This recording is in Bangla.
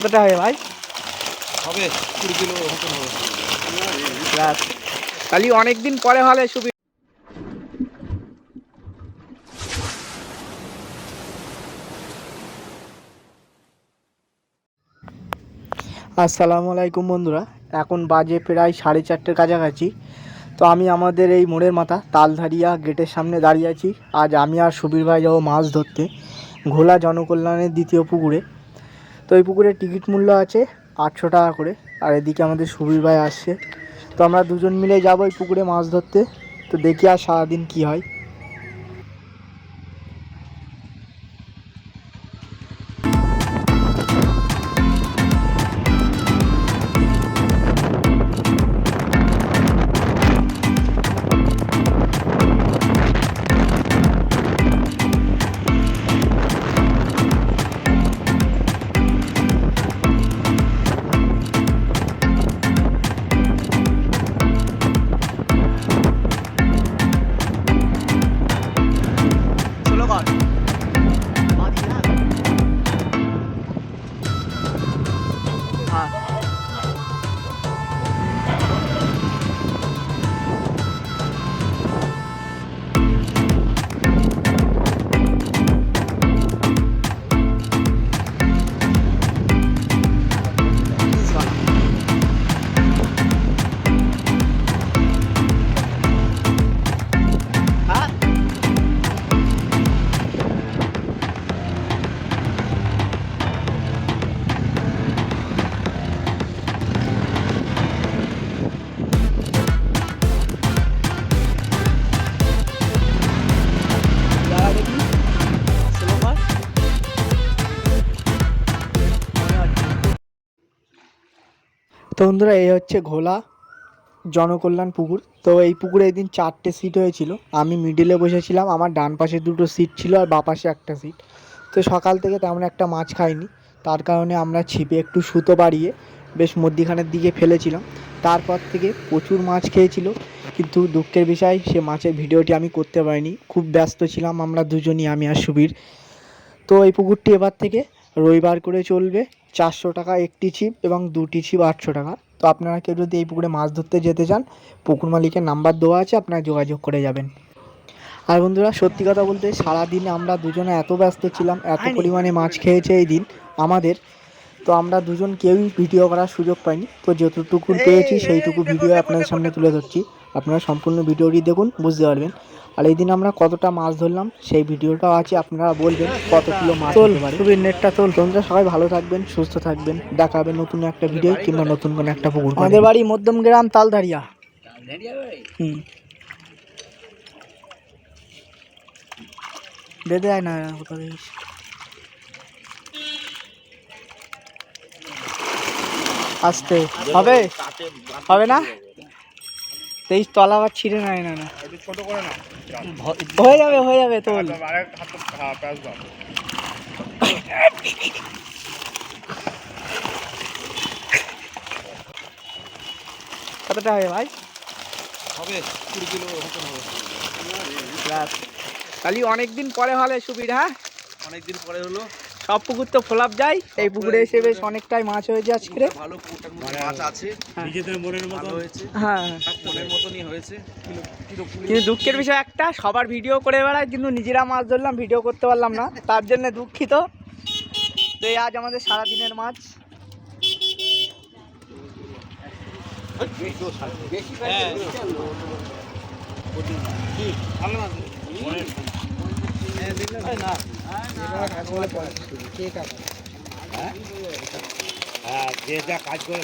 কতটা হবে ভাই? হবে কুড়ি কিলো মতন হবে। তাহলে অনেক দিন পরে হলে সুবিধা আসসালামু আলাইকুম বন্ধুরা এখন বাজে প্রায় সাড়ে চারটের কাছাকাছি। তো আমি আমাদের এই মোড়ের মাথা তালধারিয়া গেটের সামনে দাঁড়িয়ে আছি। আজ আমি আর সুবীর ভাই যাব মাছ ধরতে ঘোলা জনকল্যাণের দ্বিতীয় পুকুরে। তো এই পুকুরের টিকিট মূল্য আছে আটশো টাকা করে। আর এদিকে আমাদের সুবির ভাই আসছে। তো আমরা দুজন মিলে যাব এই পুকুরে মাছ ধরতে। তো দেখি আর সারাদিন কী হয়। তো বন্ধুরা, এই হচ্ছে ঘোলা জনকল্যাণ পুকুর। তো এই পুকুরে এই দিন চারটে সিট হয়েছিল। আমি মিডিলে বসেছিলাম, আমার ডান পাশে দুটো সিট ছিল আর বা পাশে একটা সিট তো সকাল থেকে তেমন একটা মাছ খাইনি। তার কারণে আমরা ছিপে একটু সুতো বাড়িয়ে বেশ মধ্যিখানের দিকে ফেলেছিলাম। তারপর থেকে প্রচুর মাছ খেয়েছিল। কিন্তু দুঃখের বিষয়, সে মাছের ভিডিওটি আমি করতে পারিনি। খুব ব্যস্ত ছিলাম আমরা দুজনই, আমি আর সুবীর। তো এই পুকুরটি এবার থেকে রবিবার করে চলবে চারশো টাকা একটি ছিপ এবং দুটি ছিপ আটশো টাকা। তো আপনারা কেউ যদি এই পুকুরে মাছ ধরতে যেতে চান পুকুর মালিকের নাম্বার দেওয়া আছে আপনারা যোগাযোগ করে যাবেন। আর বন্ধুরা সত্যি কথা বলতে সারাদিন আমরা দুজনে এত ব্যস্ত ছিলাম এত পরিমাণে মাছ খেয়েছে এই দিন। আমাদের তো আমরা দুজন কেউই ভিডিও করার সুযোগ পাইনি। তো যতটুকু পেয়েছি সেইটুকু ভিডিও আপনাদের সামনে তুলে ধরছি। আপনারা সম্পূর্ণ ভিডিওটি দেখুন বুঝতে পারবেন। আর এই দিন আমরা কতটা মাছ ধরলাম সেই ভিডিওটাও আছে আপনারা বলবেন কত কিলো মাছ সুবীর নেটটা চল। তোমরা সবাই ভালো থাকবেন সুস্থ থাকবেন দেখা হবে নতুন একটা ভিডিও কিংবা নতুন কোনো একটা পুকুর আমাদের বাড়ি মধ্যম গ্রাম তালধারিয়া। হুম। বেঁধে আয় না কোথাও আসতে। হবে? হবে না? তেইশ তলা আবার ছিঁড়ে নেয় না না। হয়ে যাবে হয়ে যাবে দাও কতটা হবে ভাই? হবে কুড়ি কিলো মতন হবে। রাত। তাহলে অনেক দিন পরে হলে সুবিধা হ্যাঁ? অনেকদিন পরে হলো। সব পুকুর তো ফোলাপ যায় এই পুকুরে এসে বেশ অনেকটাই মাছ হয়েছে আজকে। ভালো পুকুরটার মধ্যে মাছ আছে। নিজেদের মনের মতো হয়েছে। হ্যাঁ। মনের মতনই হয়েছে। কিন্তু দুঃখের বিষয় একটা সবার ভিডিও করে বেড়ায় কিন্তু নিজেরা মাছ ধরলাম ভিডিও করতে পারলাম না। তার জন্য দুঃখিত। তো এই আজ আমাদের সারাদিনের মাছ। হ্যাঁ। হ্যাঁ যে যা কাজ করে